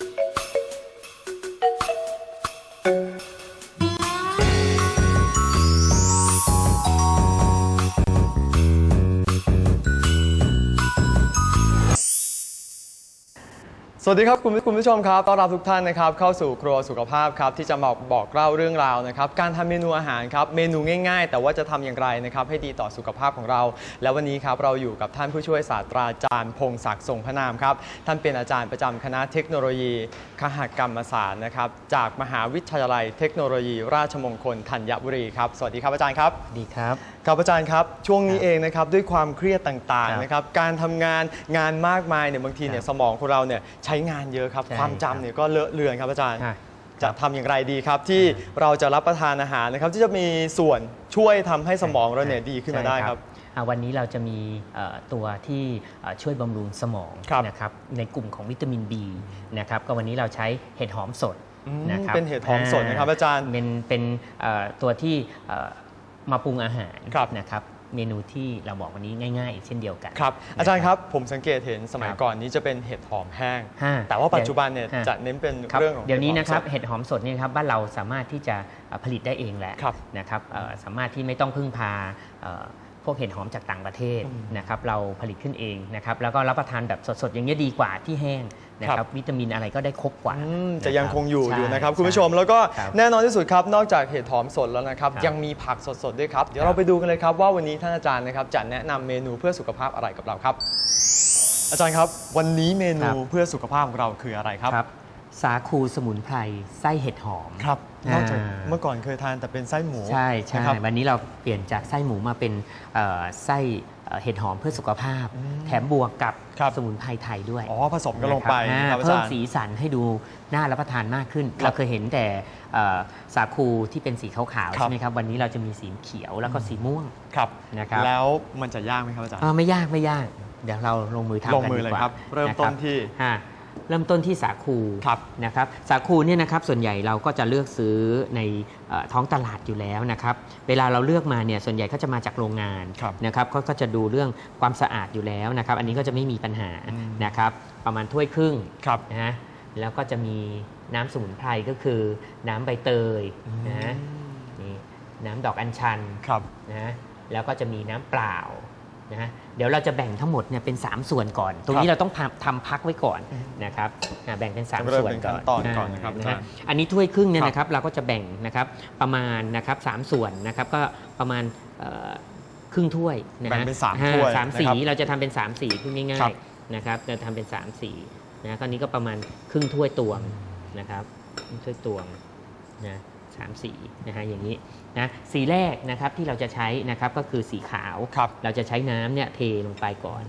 thank you วัสดีครับคุณคุณผู้ชมครับต้อนรับทุกท่านนะครับเข้าสู่ครัวสุขภาพครับที่จะมาบอกเล่าเรื่องราวนะครับการทำเมนูอาหารครับเมนูง่าย ๆ แต่ว่าจะทำอย่างไรนะครับให้ดีต่อสุขภาพของเรา และวันนี้ครับเราอยู่กับท่านผู้ช่วยศาสตราจารย์ พงศักดิ์ทรงพระนามครับท่านเป็นอาจารย์ประจำคณะเทคโนโลยีคหกรรมศาสตร์นะครับจากมหาวิทยาลัยเทคโนโลยี ราชมงคลธัญบุรีครับสวัสดีครับอาจารย์ครับดีครับครับอาจารย์ครับช่วงนี้เองนะครับด้วยความเครียดต่างครับๆนะครับการทำงานงานมากมายเนี่ยบางทีเนี่ยครับสมองของเราเนี่ยใช้งานเยอะครับ ใช่ความครับจำเนี่ยก็เลอะเลือนครับอาจารย์ค่ะจะทำอย่างไรดีครับที่เราจะรับประทานอาหารนะครับ ที่จะมีส่วนช่วยทำให้สมองเราเนี่ยดีขึ้นมาได้ครับ อ่าวันนี้เราจะมีเอ่อตัวที่เอ่อช่วยบำรุงสมองครับนะครับในกลุ่มของวิตามิน B นะครับก็วันนี้เราใช้เห็ดหอมสดอืมนะครับเป็นเห็ดหอมสดนะครับอาจารย์เป็นเป็นเอ่อตัวที่เอ่อมาปรุงอาหารครับนะครับ เมนูที่เราบอกวันนี้ง่ายๆอีกเช่นเดียวกัน ครับนะอาจารย์ครับผมสังเกตเห็นสมัยครับก่อนนี้จะเป็นเห็ดหอมแห้ง ฮะแต่ว่าปัจจุบันเนี่ยฮะ จะเน้นเป็นครับเรื่องของเดี๋ยวนี้นะครับเห็ดหอมสดเห็ดหอมสดเนี่ยครับบ้านเราสามารถที่จะเอ่อผลิตได้เองแหละครับ นะครับเอ่อสามารถที่ไม่ต้องพึ่งพาเอ่อพวกเห็ดหอมจากต่างประเทศอืมนะครับเราผลิตขึ้นเองนะครับแล้วก็รับประทานแบบสดๆอย่างนี้ยดีกว่าที่แห้ง นะคครัรับบวิตามินอะไรก็ได้ครบกว่า อืมนจะยังคงอยู่ใช่อยู่นะครับใช่คุณผู้ชมแล้วก็ครับแน่นอนที่สุดครับ นอกจากเห็ดหอมสดแล้วนะครับ ครับยังมีผักสดๆด้วยครับ เดี๋ยวครับเราไปดูกันเลยครับว่าวันนี้ท่านอาจารย์นะครับจะแนะนำเมนูเพื่อสุขภาพอะไรกับเราครับ อาจารย์ครับ วันนี้เมนูครับ เพื่อสุขภาพของเราคืออะไรครับครับ สาคูสมุนไพรไส้เห็ดหอม ครับนอกจากอ่า เมื่อก่อนเคยทานแต่เป็นไส้หมูใช่ใช่นะครับ วันนี้เราเปลี่ยนจากไส้หมูมาเป็นเอ่อไส้ เอ่อเห็ดหอมเพื่อสุขภาพอืมแถมบวกกับครับสมุนไพรไทยด้วยอ๋อผสมกันลงไปนะครับครับอาเพิ่มจารย์สีสันให้ดูน่ารับประทานมากขึ้นครับเราเคยเห็นแต่เอ่อสาคูที่เป็นสีขาวๆครับใช่ไหมครับวันนี้เราจะมีสีเขียวแล้วก็สีม่วงครับนะครับแล้วมันจะยากไหมครับอาจารย์เอ่อไม่ยากไม่ยากเดี๋ยวเราลงมือทำลงกันมือดีเลยกว่าครับเริ่มต้นที่นะครับฮะ เริ่มต้นที่สาคูครับนะครับสาคูเนี่ยนะครับส่วนใหญ่เราก็จะเลือกซื้อในเอ่อท้องตลาดอยู่แล้วนะครับเวลาเราเลือกมาเนี่ยส่วนใหญ่ก็จะมาจากโรงงานครับนะครับก็ก็จะดูเรื่องความสะอาดอยู่แล้วนะครับ อันนี้ก็จะไม่มีปัญหาอืมนะครับประมาณถ้วยครึ่งครับนะฮะแล้วก็จะมีน้ำสมุนไพรก็คือน้ำใบเตยนะฮะนี่น้ำดอกอัญชันครับนะฮะแล้วก็จะมีน้ำเปล่า นะฮะเดี๋ยวเราจะแบ่งทั้งหมดเนี่ยเป็น 3 ส่วนก่อน ตรงนี้ครับเราต้องทำทำพักไว้ก่อนอืมนะครับอ่าแบ่งเป็น3เริ่มส่วนเป็นก่ขั้อนนตอนก่อนนะครับาอาจารย์อันนี้ถ้วยครึ่งเนี่ยครับนะครับเราก็จะแบ่งนะครับประมาณนะครับสามส่วนนะครับก็ประมาณเอ่อครึ่งถ้วยนะฮะแบ่งเป็นสามอ่ถ้วยสามสีนะครับเราจะทำเป็น3ามสีพูดง่าครัยบๆนะครับจะทำเป็น3ามสีนะก็นี้ก็ประมาณครึ่งถ้วยตวงนะครับครึ่งถ้วยตวงนะ สามสีนะฮะอย่างนี้นะสีแรกนะครับที่เราจะใช้นะครับก็คือสีขาว ครับเราจะใช้น้ำเนี่ยเทลงไปก่อน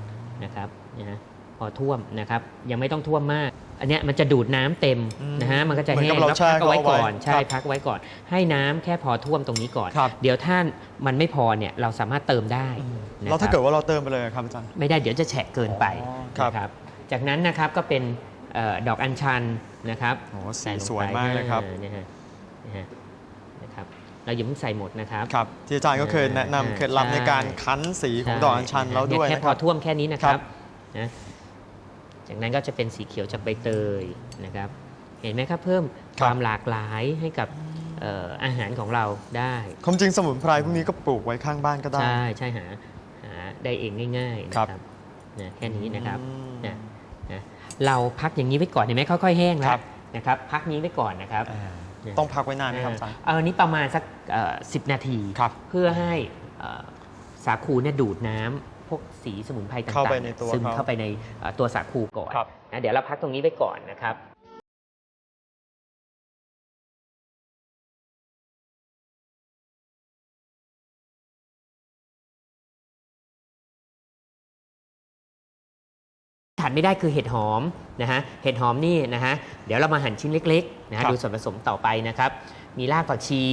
นะครับนะฮะพอท่วมนะครับยังไม่ต้องท่วมมาก อันเนี้ยมันจะดูดน้ำเต็มอืมนะฮะมันก็จะเหมือนแห้กับงเราแล้วแช่พักเอาไว้เขาเอาไว้ก่อนใช่ครับพักไว้ก่อน ให้น้ำแค่พอท่วมตรงนี้ก่อน ครับ เดี๋ยวถ้ามันไม่พอเนี่ยเราสามารถเติมได้นะแล้วถ้าครับเกิดว่าเราเติมไปเลยครับอาจารย์ ไม่ได้เดี๋ยวจะแฉะเกินไปอ๋อครับนะครับ จากนั้นนะครับก็เป็นเอ่อดอกอัญชันนะครับโอ้สีใส่ลงไปสวยมากเลยครับ อ่านะฮะนะฮะ นะครับเราอย่าเพิ่งใส่หมดนะครับครับที่อาจารย์ก็เคยแนะนำอ่าเคล็ดลับใช่ในการคั้นสีของดอกอัญชันแล้วด้วยเแค่นะพคอรับท่วมแค่นี้นะครัครับบนะจากนั้นก็จะเป็นสีเขียวจากใบเตยนะครับ เห็นไหมครับเพิ่มความหลากหลายให้กับเอ่ออาหารของเราได้ความจริงสมุนไพรพวกนี้ก็ปลูกไว้ข้างบ้านก็ได้ ใช่ใช่หาหาได้เองง่าย ๆ นะคครัรับบนะแค่นี้นะครับอืมนะนะเราพักอย่างนี้ไว้ก่อนเห็นไหมค่อยๆ แห้งแล้วนะครับ พักนี้ไว้ก่อนนะครับอ่า ต้องพักไว้นานไหมครับอาจารย์ เออนี้ประมาณสักสิบนาที ครับเพื่อให้เอ่อสาคูเนี่ยดูดน้ำพวกสีสมุนไพรต่างๆเข้าไปในตัวซึมเขาเข้าไปในเอ่อตัวสาคูก่อนครับ นะเดี๋ยวเราพักตรงนี้ไว้ก่อนนะครับ ดไม่ได้คือเห็ดหอมนะฮะเห็ดหอมนี่นะฮะเดี๋ยวเรามาหั่นชิ้นเล็กๆนะครัฮะบดูส่วนผสมต่อไปนะครับ มีรากผักชี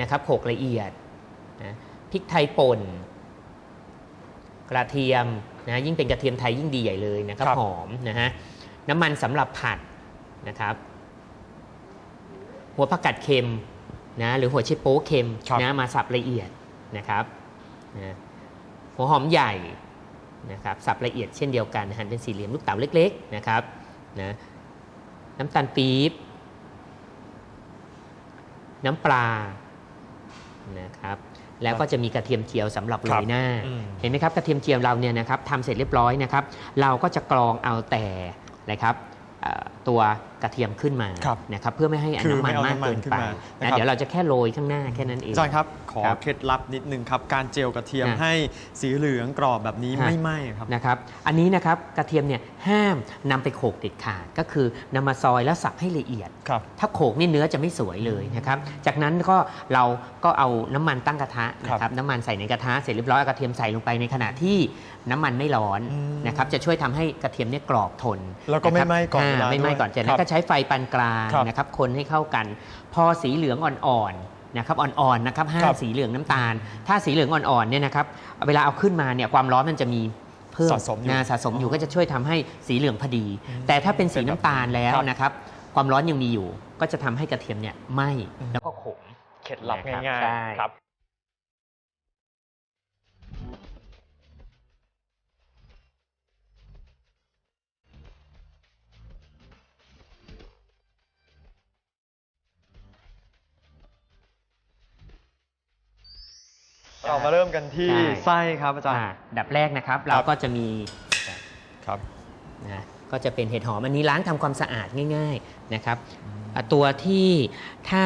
นะครับโขลกละเอียดนะพริกไทยป่น กระเทียมนะยิ่งเป็นกระเทียมไทยยิ่งดีใหญ่เลยนะครับครับ หอมนะฮะน้ำมันสำหรับผัดนะครับ หัวผักกาดเค็มนะหรือหัวไชโป๊เค็มครับ นะมาสับละเอียดนะครับนะหัวหอมใหญ่ นะครับสับละเอียดเช่นเดียวกันหั่นเป็นสี่เหลี่ยมลูกเต๋าเล็กๆนะครับนะน้ำตาลปี๊บน้ำปลานะครับแล้วก็จะมีกระเทียมเจียวสำหรับโรยหน้าอืมเห็นไหมครับกระเทียมเจียวเราเนี่ยนะครับทำเสร็จเรียบร้อยนะครับ เราก็จะกรองเอาแต่นะครับเอ่อตัว กระเทียมขึ้นมาครับนะครับเพื่อไม่ให้คือน้ำมันไม่เอามากน้ำมันเกินขึ้นไปมานะนะครับเดี๋ยวเราจะแค่โรยข้างหน้าแค่นั้นเองอาจารย์ครับขอครับเคล็ดลับนิดนึงครับการเจียวกระเทียมอะให้สีเหลืองกรอบแบบนี้ฮะไม่ไหม้ครับนะครับอันนี้นะครับกระเทียมเนี่ยห้ามนำไปโขลกเด็ดขาดก็คือนำมาซอยแล้วสับให้ละเอียดครับถ้าโขลกนี่เนื้อจะไม่สวยเลยนะครับจากนั้นก็เราก็เอาน้ำมันตั้งกระทะนะครับน้ำมันใส่ในกระทะเสร็จเรียบร้อยเอากระเทียมใส่ลงไปในขณะที่น้ำมันไม่ร้อนอืมนะครับจะช่วยทำให้กระเทียมเนี่ยกรอบทนแล้วก็ไม่ะครับไหม้ก่อนเวลาไม่ไหม้ด้วยก่อนจากคนั้รับนก็ใช้ไฟปานกลางครับนะครับคนให้เข้ากัน พอสีเหลืองอ่อนๆนะครับอ่อนๆนะครับห้าครัมบสีเหลืองน้ำตาล ถ้าสีเหลืองอ่อนๆเนี่ยนะครับเวลาเอาขึ้นมาเนี่ยความร้อนมันจะมีเพิ่มสะสมอยู่นะสะสมอยู่ก็จะช่วยทำให้สีเหลืองพอดี แต่ถ้าเป็นสีน้ำตาลแล้วครับ นะครับ ความร้อนยังมีอยู่ ก็จะทำให้กระเทียมเนี่ยไหม้อืมแล้วก็ขม เคล็ดลับนะครับง่ายใช่ ๆครับ เรามาเริ่มกันที่ใช่ไส้ครับอาจารย์อ่าดับแรกนะครับ เราก็จะมีครับนะก็จะเป็นเห็ดหอมอันนี้ล้างทำความสะอาดง่าย ๆนะครับอะตัวที่ถ้า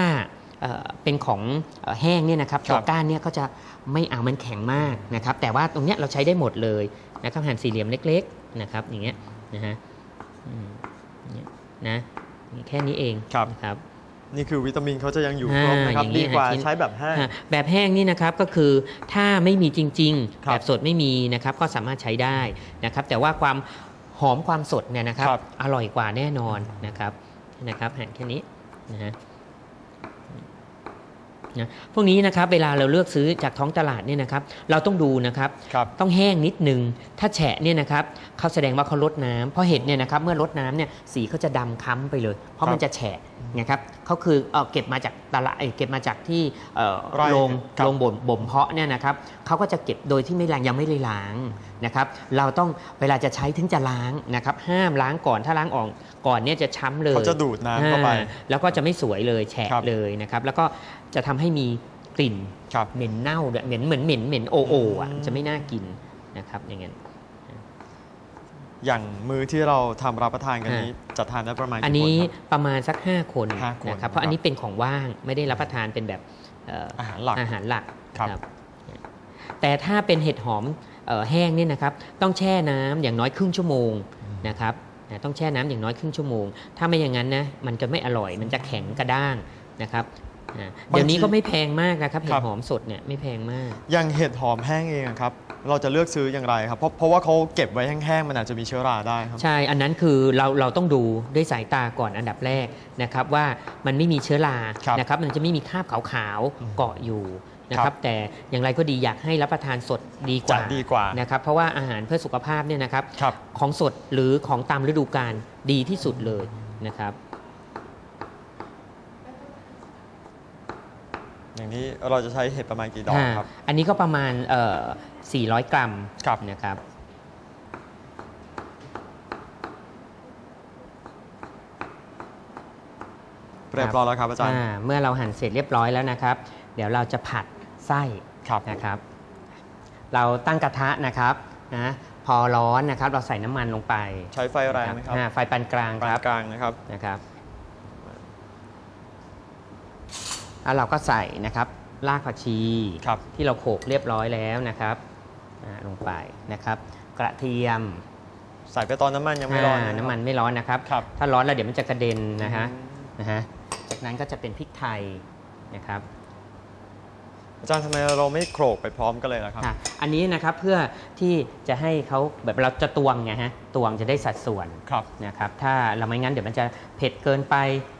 เอ่อเป็นของเอ่อแห้งเนี่ยนะครับครับตัวก้านเนี่ยก็จะไม่เอามันแข็งมากนะครับ แต่ว่าตรงเนี้ยเราใช้ได้หมดเลยนะครับหั่นสี่เหลี่ยมเล็ก ๆนะครับ อย่างเงี้ยนะฮะอืมเนี่ยนะแค่นี้เองครับ นะครับนี่คือวิตามินเขาจะยังอยู่อ่าครบนะครับอย่างนี้ดีกว่าฮะชิ้นใช้แบบแห้งอะแบบแห้งนี่นะครับก็คือถ้าไม่มีจริงๆครับแบบสดไม่มีนะครับก็สามารถใช้ได้นะครับแต่ว่าความหอมความสดเนี่ยนะครับครับ อร่อยกว่าแน่นอนนะครับนะครับหั่นแค่นี้นะฮะนะพวกนี้นะครับเวลาเราเลือกซื้อจากท้องตลาดเนี่ยนะครับ เราต้องดูนะครับครับต้องแห้งนิดนึง ถ้าแฉะเนี่ยนะครับเขาแสดงว่าเขาลดน้ำเพราะเห็ดเนี่ยนะครับเมื่อลดน้ำเนี่ยสีเขาจะดำค้ำไปเลย เพราะมันจะแฉะ นะครับเขาคือเอ่อเก็บมาจากตลาดเอ่อเก็บมาจากที่เอ่อไร่โรงครับโรงบ่มบ่มเพาะเนี่ยนะครับเขาก็จะเก็บโดยที่ไม่ล้างยังไม่ได้ล้างนะครับเราต้องเวลาจะใช้ถึงจะล้างนะครับห้ามล้างก่อนถ้าล้างออกก่อนเนี่ยจะช้ำเลยเขาจะดูดน้ำเข้าไปอ่แล้วก็จะไม่สวยเลยแฉะครับเลยนะครับแล้วก็จะทำให้มีกลิ่นครับเหม็นเน่าด้วยเหม็นเหมือนเหม็นเหม็นโอโออะอืมจะไม่น่ากินนะครับอย่างเงี้ย อย่างมื้อที่เราทำรับประทานกันฮะนี้จะทานได้ประมาณอันกี่นี้คนครับ ประมาณสัก 5 คนห้าคนนะครับเพครัราะบอันนี้เป็นของว่างไม่ได้รับประทานเป็นแบบเอ่ออาหารหลักอาหารหลักครับครับ แต่ถ้าเป็นเห็ดหอมเอ่อแห้งเนี่ยนะครับ ต้องแช่น้ำอย่างน้อยครึ่งชั่วโมงนะครับนะต้องแช่น้ำอย่างน้อยครึ่งชั่วโมง ถ้าไม่อย่างนั้นนะมันจะไม่อร่อยมันจะแข็งกระด้างนะครับอ่า เดี๋ยวนี้ก็ไม่แพงมากนะครับเห็ครัดบหอมสดเนี่ยไม่แพงมาก อย่างเห็ดหอมแห้งเองอะครับเราจะเลือกซื้ออย่างไรครับ เพราะเพราะว่าเขาเก็บไว้แห้งๆ มันอาจจะมีเชื้อราได้ครับ ใช่ อันนั้นคือเราเราต้องดูด้วยสายตาก่อนอันดับแรกนะครับว่ามันไม่มีเชื้อราครับนะครับมันจะไม่มีคราบขาวอืมๆเกาะอยู่นะคครัรับบแต่อย่างไรก็ดีอยากให้รับประทานสดดีกจะว่าดีกว่านะครับเพราะว่าอาหารเพื่อสุขภาพเนี่ยนะครับครับของสดหรือของตามฤดูกาลดีที่สุดเลยนะครับ อย่างนี้เราจะใช้เห็ดประมาณกี่ดอกครับอ่าอันนี้ก็ประมาณเอ่อ400 กรัมครับนะครับเรียบร้อยแล้วครับอาจารย์อ่าเมื่อเราหั่นเสร็จเรียบร้อยแล้วนะครับ เดี๋ยวเราจะผัดไส้ครับนะครับ เราตั้งกระทะนะครับนะพอร้อนนะครับ เราใส่น้ำมันลงไป ใช้ไฟแรงไหมครับอ่าไฟปานกลางปาคนรับกลางนะครับนะครับ แล้วเราก็ใส่นะครับรากผักชีครับที่เราโขลกเรียบร้อยแล้วนะครับอ่าลงไปนะครับ กระเทียมใส่ไปตอนน้ำมันยังไม่ร้อนอ่านะน้ำมันไม่ร้อนนะครับ ครับ ถ้าร้อนแล้วเดี๋ยวมันจะกระเด็นนะฮะอืมนะฮะจากนั้นก็จะเป็นพริกไทยนะครับ อาจารย์ทำไมเราไม่โขลกไปพร้อมกันเลยล่ะครับอะอันนี้นะครับเพื่อที่จะให้เขาแบบเราจะตวงไงฮะตวงจะได้สัดส่วนครับ นะครับ ถ้าเราไม่งั้นเดี๋ยวมันจะเผ็ดเกินไป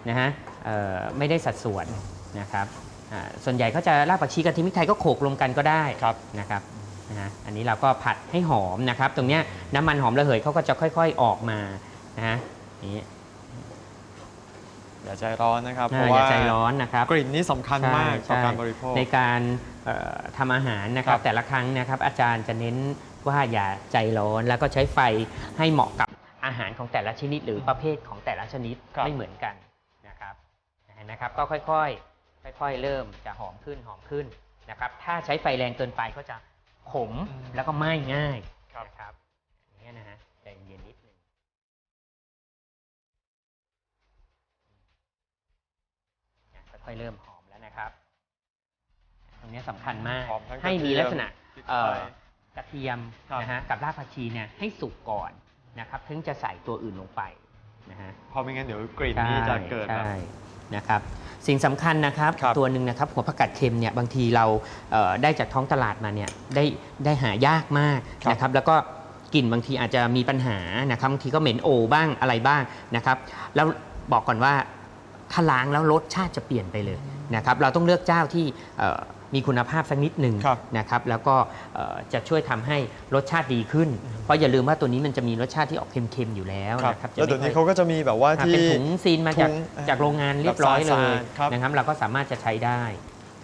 นะฮะเอ่อไม่ได้สัดส่วน นะครับอ่าส่วนใหญ่เขาจะรากผักชีกับทิมพริกไทยก็โขลกรวมกันก็ได้ครับนะครับนะฮะอันนี้เราก็ผัดให้หอมนะครับ ตรงเนี้ยน้ำมันหอมระเหยเขาก็จะค่อยๆออกมานะฮะอย่างนี้อย่าใจร้อนนะครับ เพอ่าราะอย่าว่าใจร้อนนะครับกลิ่นนี่สำคัญมากต่อใช่การบริโภค ในการเอ่อทำอาหารนะครับครับแต่ละครั้งนะครับ อาจารย์จะเน้นว่าอย่าใจร้อนแล้วก็ใช้ไฟให้เหมาะกับอาอาหารของแต่ละชนิด หรือประเภทของแต่ละชนิดครับไม่เหมือนกันนะครับเห็นนะครับ ก็ค่อยๆ ค่อยๆ เริ่มจะหอมขึ้นหอมขึ้นนะครับ ถ้าใช้ไฟแรงเกินไปก็จะขมแล้วก็ไหม้ง่ายนะครับอย่างเงี้ยนะฮะใจเย็นนิดนึงอะค่อยๆเริ่มหอมแล้วนะครับ ตรงเนี้ยสำคัญมากหอมทั้งให้มีลักษณะพริกไทยเอ่อกระเทียมครับนะฮะกับรากผักชีเนี่ยให้สุกก่อนนะครับ ถึงจะใส่ตัวอื่นลงไปนะฮะเพราะไม่งั้นเดี๋ยวกลิ่นนี่จะเกิดแบบใช่ นะครับสิ่งสำคัญนะครับครับตัวหนึ่งนะครับหัวผักกาดเค็มเนี่ยบางทีเราเอ่อได้จากท้องตลาดมาเนี่ยได้ได้หายากมากนะครับแล้วก็กลิ่นบางทีอาจจะมีปัญหานะครับบางทีก็เหม็นโอบ้างอะไรบ้างนะครับแล้วบอกก่อนว่าถ้าล้างแล้วรสชาติจะเปลี่ยนไปเลยนะครับเราต้องเลือกเจ้าที่เอ่อ มีคุณภาพสักนิดหนึ่งครับนะครับแล้วก็เอ่อจะช่วยทำให้รสชาติดีขึ้น เพราะอย่าลืมว่าตัวนี้มันจะมีรสชาติที่ออกเค็มๆอยู่แล้วครับนะครับจะแล้วเดี๋ยวไม่นี้ค่อยเขาก็จะมีแบบว่าอะที่เป็นถุงซีนมาจากถุงเอ่อจากโรงงานเรียบร้อยเลแบบยสะอาดๆครับนะครับเราก็สามารถจะใช้ได้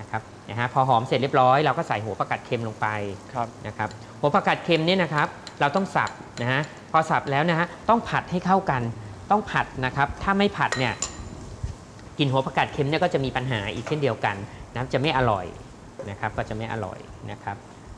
นะครับนะฮะพอหอมเสร็จเรียบร้อยเราก็ใส่หัวผักกาดเค็มลงไปครับนะครับหัวผักกาดเค็มเนี่ยนะครับเราต้องสับนะฮะพอสับแล้วนะฮะต้องผัดให้เข้ากันต้องผัดนะครับถ้าไม่ผัดเนี่ยกลินหัวผักกาดเค็มเนี่ยก็จะมีปัญหาอีกเช่นเดียวกันนะจะไม่อร่อย นะครับก็จะไม่อร่อยนะครับ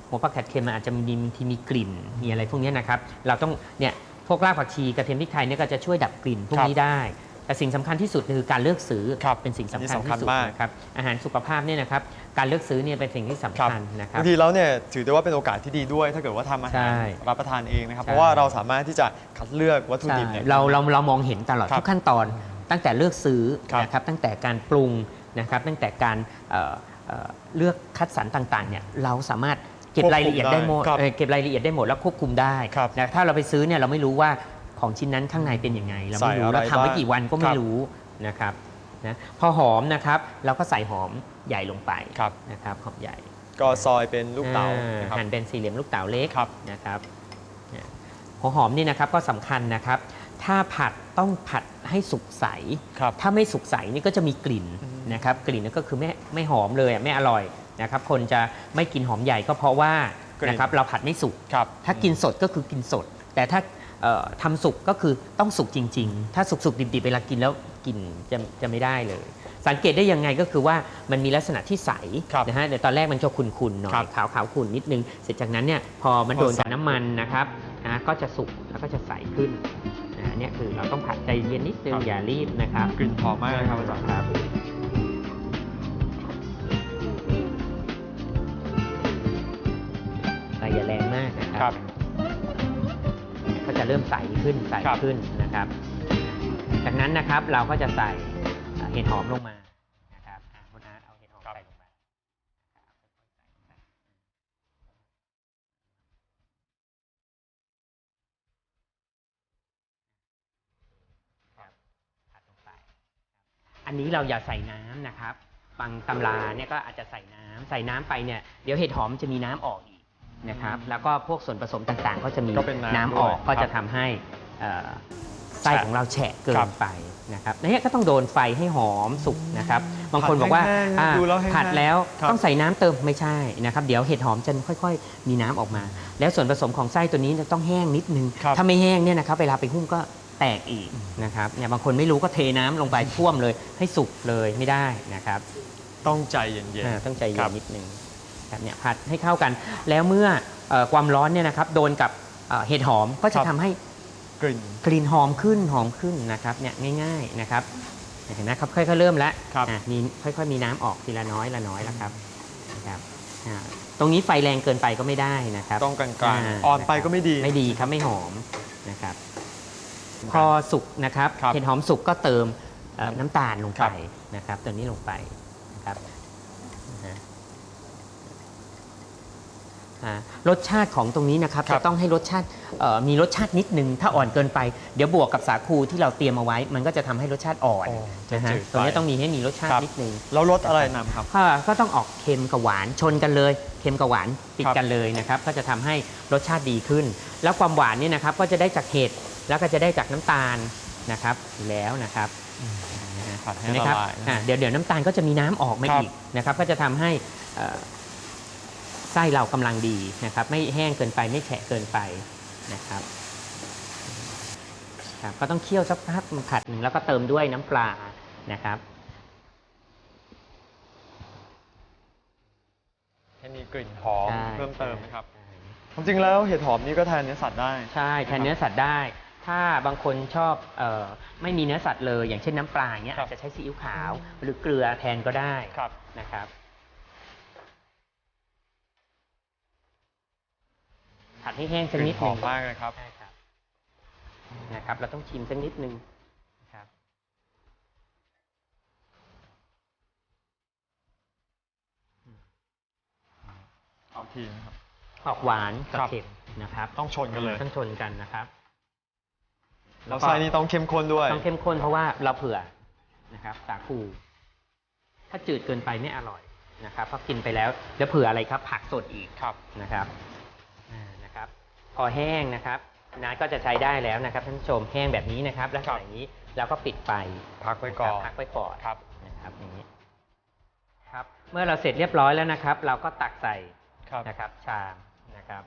หัวผักกาดเค็มมันอาจจะมีบางทีมีกลิ่นมีอะไรพวกเนี้ยนะครับเราต้องเนี่ยพวกรากผักชีกระเทียมพริกไทยเนี่ยก็จะช่วยดับกลิ่นพวกนี้ได้ แต่สิ่งสำคัญที่สุดคือการเลือกซื้อครับเป็นสิ่งสำอันนี้คัญสำคัญที่สุดมากนะครับอาหารสุขภาพเนี่ยนะครับการเลือกซื้อเนี่ยเป็นสิ่งที่สำคัญนะครับบางทีแล้วเนี่ยถือได้ว่าเป็นโอกาสที่ดีด้วย ถ้าเกิดว่าทำอาหารใช่รับประทานเองนะครับใช่เพราะว่าเราสามารถที่จะคัดเลือกวัตถุดิบเนี่ยใช่เราเราเรามองเห็นตลอดครับทุกขั้นตอนตั้งแต่เลือกซื้อครับนะครับตั้งแต่การปรุงนะครับตั้งแต่การ เอ่อเอ่อเลือกคัดสรรต่างๆเนี่ยเราสามารถเก็บรายละเอียดได้หมดครับเอ่อเก็บรายละเอียดได้หมดแล้วควบคุมได้ครับนะถ้าเราไปซื้อเนี่ยเราไม่รู้ว่าของชิ้นนั้นข้างในเป็นยังไง เราไม่รู้ใส่อะไรแล้วทำไว้บ้างกี่วันก็คไม่รับรู้นะครับนะพอหอมนะครับเราก็ใส่หอมใหญ่ลงไปครับนะครับหอมใหญ่ ก็ซอยเป็นลูกเต๋าอ่นะครับหั่นเป็นสี่เหลี่ยมลูกเต๋าเล็กครับนะครับเนี่ยหัวหอมนี่นะครับก็สำคัญนะครับ ถ้าผัดต้องผัดให้สุกใส ครับถ้าไม่สุกใสนี่ก็จะมีกลิ่นอืมนะครับกลิ่นนั่นก็คือไม่ไม่หอมเลยอะไม่อร่อยนะครับคนจะไม่กินหอมใหญ่ก็เพราะว่ากลิ่น นะครับเราผัดไม่สุก ครับ ถ้ากินสดก็คือกินสด แต่ถ้าเอ่อทำสุกก็คือต้องสุกจริง ๆ ถ้าสุกๆดิบๆเวลากินแล้วกลิ่นจะจะไม่ได้เลย สังเกตได้ยังไงก็คือว่ามันมีลักษณะที่ใสครับนะฮะเดี๋ยวตอนแรกมันจะขุ่นๆหน่อครัยบขาวขาวๆขุ่นนิดนึง เสร็จจากนั้นเนี่ยพอมันโดนพอใส่กับน้ำมันนะครับนะก็จะสุกแล้วก็จะใสขึ้น นะอันเนี่ยคือเราต้องผัดใจเย็นนิดนึงอย่ารีบนะครับกลิ่นหอมมากนะครับอาจารย์ครับไฟอย่าแรงมากนะคครัรับก็จะเริ่มใสขึ้นใสครับ ขึ้นนะครับ จากนั้นนะครับเราก็จะใส่อ่าเห็ดหอมลงมานะครับอ่าคุณอาร์ตเอาเห็ดหอมใส่ลงไปครับผัดลงไป อันนี้เราอย่าใส่น้ำนะครับบางตำราเนี่ยก็อาจจะใส่น้ำใส่น้ำไปเนี่ยเดี๋ยวเห็ดหอมจะมีน้ำออกอีกนะครับ แล้วก็พวกส่วนผสมต่างๆ ก็จะมีก็เป็นน้ำน้ำออกด้วยก็ครัจะบทำให้เอ่อไส้แฉะของเราแฉะเกิครันบไปนะครับอันนี้ก็ต้องโดนไฟให้หอมสุกนะครับ บางคนบอกว่าผัดแห้งๆอ่าดูแล้วแห้งๆผัดแล้วครับ ต้องใส่น้ำเติมไม่ใช่นะครับเดี๋ยวเห็ดหอมจะค่อย ๆ มีน้ำออกมา แล้วส่วนผสมของไส้ตัวนี้จะต้องแห้งนิดนึง ครับถ้าไม่แห้งเนี่ยนะครับเวลาไปหุ้มก็ แตกอีกนะครับเนี่ยบางคนไม่รู้ก็เทน้ำลงไปท่วมเลย ให้สุกเลยไม่ได้นะครับ ต้องใจเย็นอ่าต้องใจเย็ครันบนิดนึงครับเนี่ยผัดให้เข้ากัน แล้วเมื่อเอ่อความร้อนเนี่ยนะครับโดนกับเอ่อเห็ดหอมก็จะทำให้ๆกลิ่นกลิ่นหอมขึ้นหอมขึ้นนะครับเนี่ยง่าย ๆนะครับเห็นไหมครับค่อยๆเริ่มแล้วครับอะมีค่อยๆมีน้ำออกทีละน้อยละน้อยแล้วครับนะครับอ่าตรงนี้ไฟแรงเกินไปก็ไม่ได้นะครับ ต้องกลางอ่าๆอ่อนไปก็ไม่ดีไม่ดีครับไม่หอมนะครับ พอสุกนะครับครับเห็ดหอมสุกก็เติมเอ่อน้ำตาลลงครัไปบนะครับ ตัวนี้ลงไปนะครับนะฮะอ่ารสชาติของตรงนี้นะครับครับจะต้องให้รสชาติเอ่อมีรสชาตินิดนึง ถ้าอ่อนเกินไป เดี๋ยวบวกกับสาคูที่เราเตรียมเอาไว้ มันก็จะทำให้รสชาติอ่อนอ๋อจะนะฮะจืดตรงนี้ไปต้องมีให้มีรสชาติครับนิดนึง แล้วรสอะไรนำครับก็ก็ต้องออกเค็มกับหวานชนกันเลยเค็มกับหวานติดครับกันเลยนะครับ ก็จะทำให้รสชาติดีขึ้น แล้วความหวานเนี่ยนะครับก็จะได้จากเห็ด แล้วก็จะได้จากน้ำตาลนะครับอยู่แล้วนะครับนะฮะผัดให้เห็นไหมละครับลายนะอ่าเดี๋ยวเดี๋ยวน้ำตาลก็จะมีน้ำออกมาครับอีกนะครับ ก็จะทำให้เอ่อไส้เรากำลังดีนะครับ ไม่แห้งเกินไปไม่แฉะเกินไปนะครับนะครับก็ต้องเคี่ยวสักพักผัดหนึ่งแล้วก็เติมด้วยน้ำปลานะครับให้มีกลิ่นหอมใช่เพิ่มเติมนะครับใช่ความจริงแล้วเห็ดหอมนี่ก็แทนเนื้อสัตว์ได้ ใช่แทนเนื้อสัตว์ได้ ถ้าบางคนชอบเออไม่มีเนื้อสัตว์เลย อย่างเช่นน้ำปลาอย่างเงี้ยครับอาจจะใช้ซีอิ๊วขาว หรือเกลือแทนก็ได้ครับนะครับ ผัดให้แห้งกสักนิลิ่ดนหหอนึ่มงมากเลยครับใช่ครับนะครับ เราต้องชิมสักนิดนึงนะครับเอาทีนะครับออกหวานกับครับเค็มนะครับ ต้องชนกันเลยต้องชนกันนะครับ แล้วไส้นี่ต้องเข้มข้นด้วย ต้องเข้มข้นเพราะว่าเราเผื่อนะครับสาคู ถ้าจืดเกินไปไม่อร่อยนะครับเพราะกินไปแล้วแล้วเผื่ออะไรครับ ผักสดอีกครับนะครับอ่านะครับ พอแห้งนะครับน้าก็จะใช้ได้แล้วนะครับท่านผู้ชมแห้งแบบนี้นะครับ แล้วครับอย่างนี้เราก็ปิดไฟพักไว้ก่อนพักไว้ก่อนครับนะครับอย่างนี้ครับ เมื่อเราเสร็จเรียบร้อยแล้วนะครับ เราก็ตักใส่ครับนะครับชามนะครับ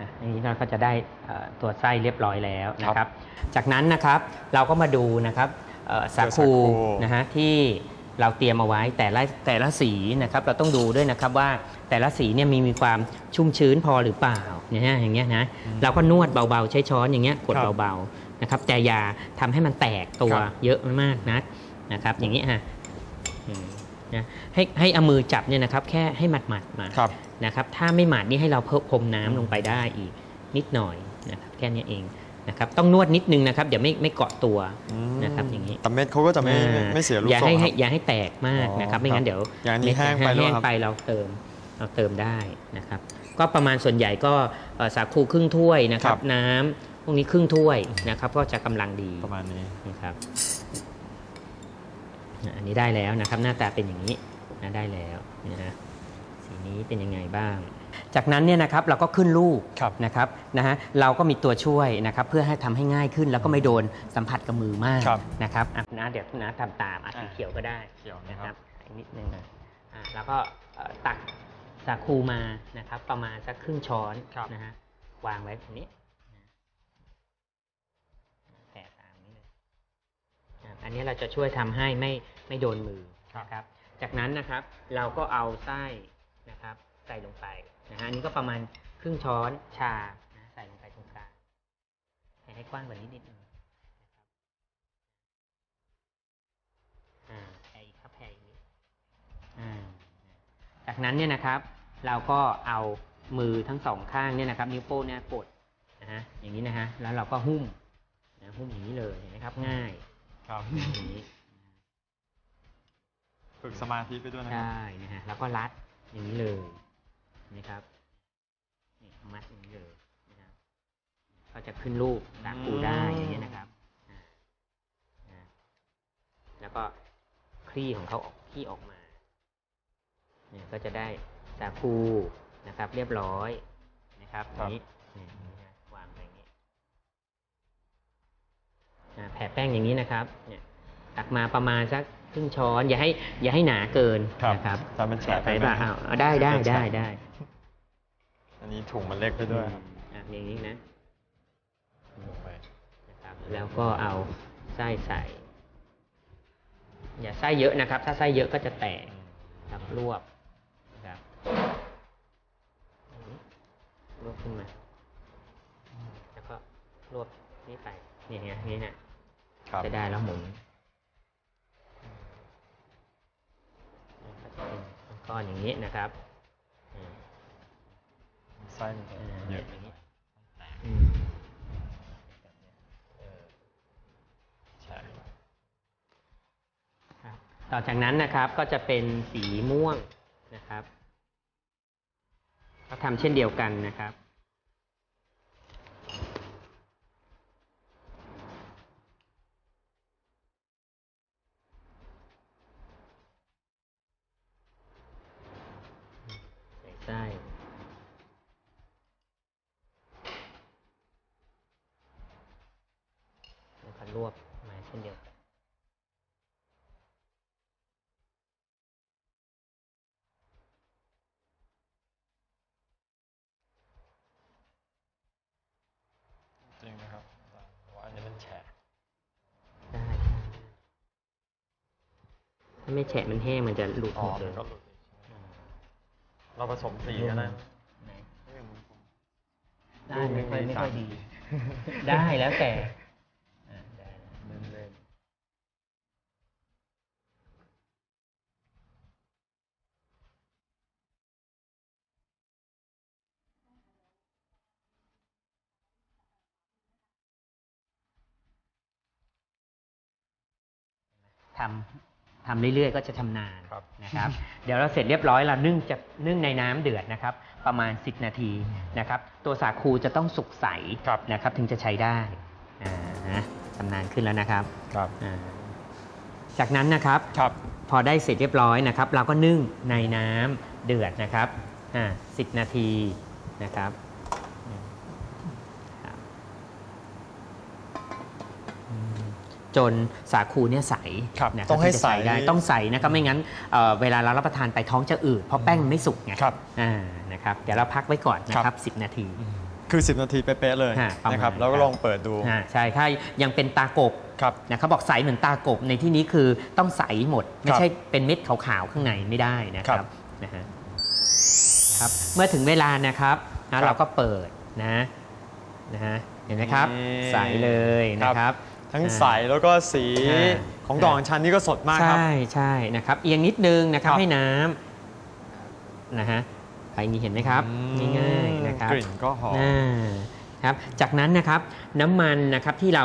อะอันนี้เราก็จะได้เอ่อตัวไส้เรียบร้อยแล้วนะครับ จากนั้นนะครับเราก็มาดูนะครับเอ่อสาเดี๋ยวสาคูคูนะฮะที่เราเตรียมเอาไว้แต่ละแต่ละสีนะครับเราต้องดูด้วยนะครับว่าแต่ละสีเนี่ยมีมีความชุ่มชื้นพอหรือเปล่าเนี่ยฮะอย่างเงี้ยนะเราก็นวดเบาๆ ใช้ช้อนอย่างเงี้ยกดครับเบาๆนะครับแต่อย่าทำให้มันแตกตัวครับเยอะมากนะนะครับ อย่างนี้ฮะอืมนะให้ให้เอามือจับเนี่ยนะครับ แค่ให้หมัดๆมาครับ นะครับถ้าไม่หมาดนี่ให้เราเพิ่มพรมน้ำลงไปได้อีกนิดหน่อยนะครับแค่นี้เองนะครับต้องนวดนิดนึงนะครับเดี๋ยวไม่ไม่เกาะตัวนะครับอย่างนี้แต่เม็ดเขาก็จะไม่อ่าไม่เสียลูกอย่าทรงให้คให้รับอย่าให้แตกมากอ๋อนะครับไม่งั้นเดี๋ยวอย่างนี้เม็ดแห้งไปแห้ด้วยงครับไปเราเติมเราเติมได้นะครับ ก็ประมาณส่วนใหญ่ก็เอ่อสาคูครึ่งถ้วยนะครัครับบน้ำพวกนี้ครึ่งถ้วยนะครับก็จะกำลังดีประมาณนี้นะครับอะอันนี้ได้แล้วนะครับหน้าตาเป็นอย่างนี้นะได้แล้วนะฮะ สีนี้เป็นยังไงบ้าง จากนั้นเนี่ยนะครับเราก็ขึ้นรูปครับ นะครับนะฮะเราก็มีตัวช่วยนะครับเพื่อให้ทำให้ง่ายขึ้นแล้วก็ไม่โดนสัมผัสกับมือมากครับนะครับอะนะเดี๋ยวนะทำตามอะอะสีเขียวก็ได้เขียวนะนะคครัรับบอีกนิดนึงนะอะแล้วก็เอ่อตักสาคูมานะครับประมาณสักครึ่งช้อนครับ นะฮะวางไว้ตรงนี้นะแผ่ตามนี้เลยอะอันนี้เราจะช่วยทำให้ไม่ไม่โดนมือนะครับจากนั้นนะครับเราก็เอาไส้ นะครับ ใส่ลงไปนะฮะอันนี้ก็ประมาณครึ่งช้อนชานะใส่ลงไปตรงกลางให้ให้กว้างกว่านี้นิดนึงนะครับอ่าแผ่อีกครับแผ่อีกนิดอ่าจากนั้นเนี่ยนะครับ เราก็เอามือทั้งสองข้างเนี่ยนะครับ นิ้วโป้งเนี่ยกดนะฮะอย่างนี้นะฮะแล้วเราก็หุ้มนะหุ้มอย่างนี้เลยเห็นไหมครับ ง่ายครับอย่างนี้ฝึกสมาธิไปด้วยนะครับ ใช่นะฮะแล้วก็รัด อย่างนี้เลยนะครับนี่มัดอย่างนี้เลยนะครับก็จะขึ้นรูปสาคูได้อย่างนี้ยนะครับอ่านะแล้วก็คลี่ของเขาออกคลี่ออกมาเนี่ยก็จะได้สาคูนะครับ เรียบร้อยนะครับอครัย่าบงนี้เนี่ยอย่างนี้นะวางไปอย่างนี้อ่าแผ่แป้งอย่างนี้นะครับเนี่ย ตักมาประมาณสักครึ่งช้อน อย่าให้อย่าให้หนาเกินครับนะครับถ้ามันแฉะไปไปป่ะไหมอ้าวเอาได้ได้ได้ได้อันนี้ถุงมันเล็กไปด้วยครับอะอย่างนี้นะลงไปนะครับแล้วก็เอาไส้ใส่ อย่าไส้เยอะนะครับ ถ้าไส้เยอะก็จะแตกครับรวบนะครับอย่างนี้รวบขึ้นมา แล้วก็รวบนี่ไปอย่างเงี้ยอย่างนี้เนี่ยครับ จะได้แล้วหมุน ก็จะเป็นก้อนอย่างนี้นะครับอืมไส้มันจะอ่าเยอะอย่างนี้อืมใช่ครับต่อจากนั้นนะครับก็จะเป็นสีม่วงนะครับ ก็ทำเช่นเดียวกันนะครับ ใส่ไส้แล้วก็รวบมาเช่นเดียวกัน ถ้าไม่แฉะมันแห้งมันจะหลุดอ๋หอมดเลมันยก็หลุดเราผสมสีกันนะ ได้ไม่ค่อยไม่ค่อยดี ได้แล้วแต่อ่าได้เล่นทำ ทำเรื่อยๆ ก็จะชำนาญครับ นะครับ เดี๋ยวเราเสร็จเรียบร้อยเรานึ่งจะนึ่งในน้ำเดือดนะครับ ประมาณ 10 นาทีนะครับ ตัวสาคูจะต้องสุกใสครับ นะครับ ถึงจะใช้ได้อ่านะชำนาญขึ้นแล้วนะครับครับอ่าจากนั้นนะครับ ครับ พอได้เสร็จเรียบร้อยนะครับ เราก็นึ่งในน้ำเดือดนะครับอ่าสิบนาทีนะครับ จนสาคูเนี่ยใสครับนะต้องให้ถึจะใสได้ต้องใสนะครับไม่งั้นเอ่อเวลาเรารับประทานไปท้องจะอืดเพราะแป้งมันไม่สุกไงครับอ่านะครับเดี๋ยวเราพักไว้ก่อนนะคครัรับบ10 นาที คือ 10 นาทีเป๊ะๆเลยฮะประมาณนะครับแล้วก็ครับลองเปิดดูอ่าใช่ถ้ายังเป็นตากบครับนะครับบอกใสเหมือนตากบในที่นี้คือต้องใสหมด ไม่ครับใช่เป็นเม็ดขาวๆข้างในไม่ได้นะคครัรับบนะฮะครับเมื่อถึงเวลานะครับนะครับเราก็เปิดนะนะฮะเห็นไหมครับนี่ใสเลยนะครับ ทั้งอ่าใสแล้วก็สีอ่าของดอกอัญชันนี่ก็สดมากครับ ใช่ใช่นะครับเอียงนิดนึงนะครับครับ ให้น้ำนะฮะไปนี้เห็นไหมครับอืมง่ายๆนะครับกลิ่นก็หอม อ่าครับ จากนั้นนะครับน้ำมันนะครับที่เรา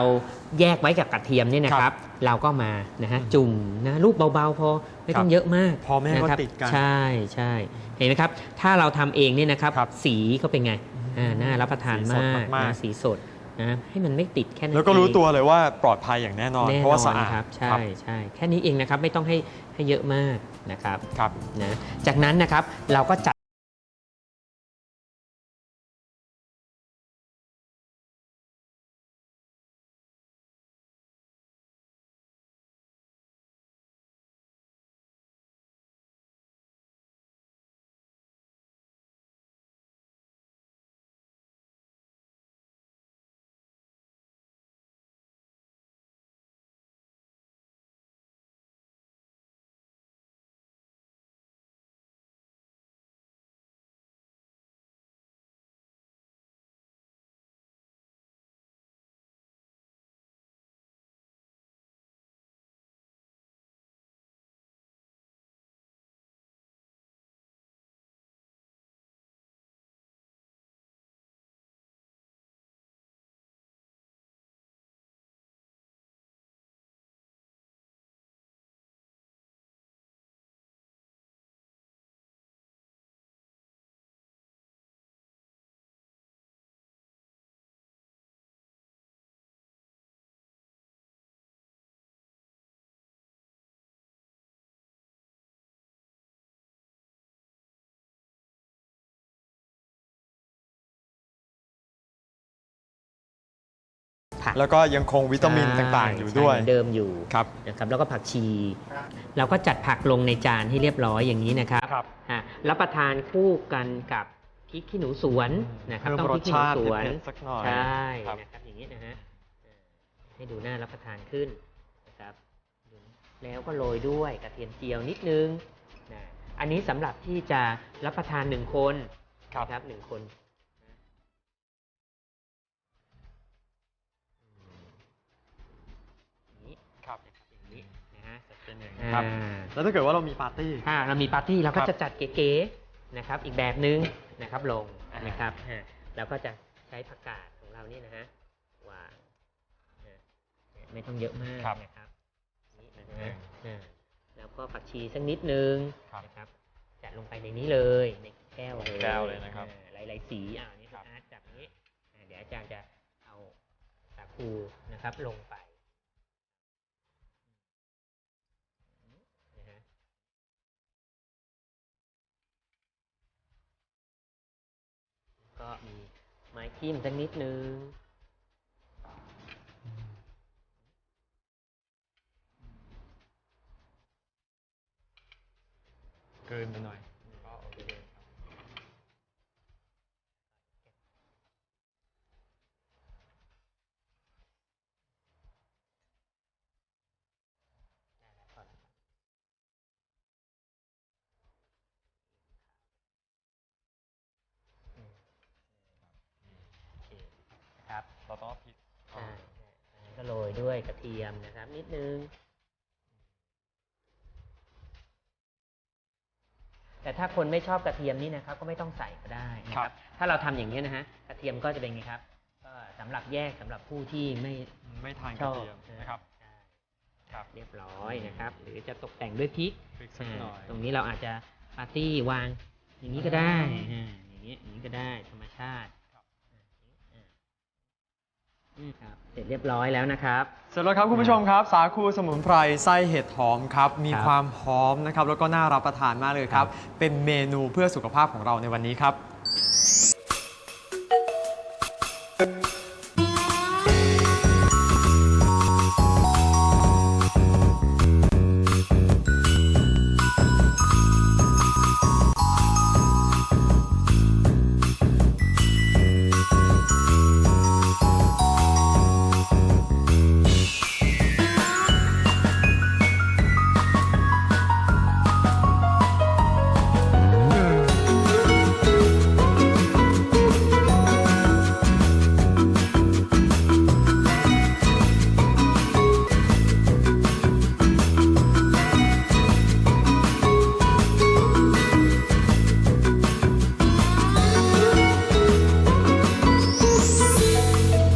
แยกไว้กับกระเทียมเนี่ยนะคครัรับบเราก็มานะฮะจุ่มนะลูกเบาๆ พอไม่ต้องครับเยอะมากพอไม่ให้เขานะครับติดกันใช่ใช่เห็นไหมครับ ถ้าเราทำเองเนี่ยนะครับ ครับสีเขาเป็นไงอ่าน่ารับประทานสีสดมากมากๆ นะสีสด นะให้มันไม่ติดแค่นั้นแล้วก็รู้เองตัวเลยว่าปลอดภัยอย่างแน่นอนแน่เพราะนว่าอสะนอาดครับใช่ครับใช่แค่นี้เองนะครับไม่ต้องให้ให้เยอะมากนะครับครับนะจากนั้นนะครับเราก็จัด ผักแล้วก็ยังคงวิตามินต่างๆ อยู่ด้วยใช่เหมืนเดิมอยู่ครับนะครับแล้วก็ผักชี เราก็จัดผักลงในจานให้เรียบร้อยอย่างนี้นะครับครับอะรับประทานคู่กันกับพริกขี้หนูสวนนะครับเพิ่มต้องพริกขี้หนูสวนรสชาติเผ็ดๆสักหน่อยใช่ครับนะครับอย่างนี้นะฮะอ่าให้ดูน่ารับประทานขึ้นนะครับแล้วก็โรยด้วยกระเทียมเจียวนิดนึงนะอันนี้สำหรับที่จะรับประทานหนึ่งคนครับนะครับหนึ่งคน อย่างอ่นี้ครับาแล้วถ้าเกิดว่าเรามีปาร์ตี้ถ้าเรามีปาร์ตี้เราก็ครับ จะจัดเก๋ๆนะครับอีกแบบนึงนะครับลงอ่านนะครับฮะแล้วก็จะใช้ผักกาดของเรานี่นะฮะวางนะไม่ต้องเยอะมากครับนะครับนี่นะฮะอ่าแล้วก็ผักชีสักนิดนึงครับนะครับจัดลงไปในนี้เลยในแก้วเลยแก้วเลยนะครับอ่าหลายๆสีอ่านี่คคุรับณอาร์ตจับอย่างนี้อ่าเดี๋ยวอาจารย์จะเอาสาคูนะครับลงไปนะฮะ ก็มีไม้ทิ่มสักนิดนึงเกินไปหน่อย ก็โรย ด้วยกระเทียมนะครับนิดนึง แต่ถ้าคนไม่ชอบกระเทียมนี่นะครับ ก็ไม่ต้องใส่ก็ได้นะคครัรับบถ้าเราทำอย่างนี้ยนะฮะกระเทียมก็จะเป็นไงครับ ก็สำหรับแยกสำหรับผู้ที่ไม่ไม่ทานกชระอบเทียมนะครับใช่ครับเรียบร้อยนะครับ หรือจะตกแต่งด้วยพริกพริกสักหน่อยอ่าตรงนี้เราอาจจะปาร์ตี้วาง อย่างนี้ก็ได้อ่าอย่างนี้อย่างนี้ก็ได้ธรรมชาติอ่า เสร็จเรียบร้อยแล้วนะครับ เสร็จแล้วครับคุณผู้ชมครับ สาคูสมุนไพรไส้เห็ดหอมครับ มีคความหอมนะครับ แล้วก็น่ารับประทานมากเลยครับ เป็นเมนูเพื่อสุขภาพของเราในวันนี้ครับ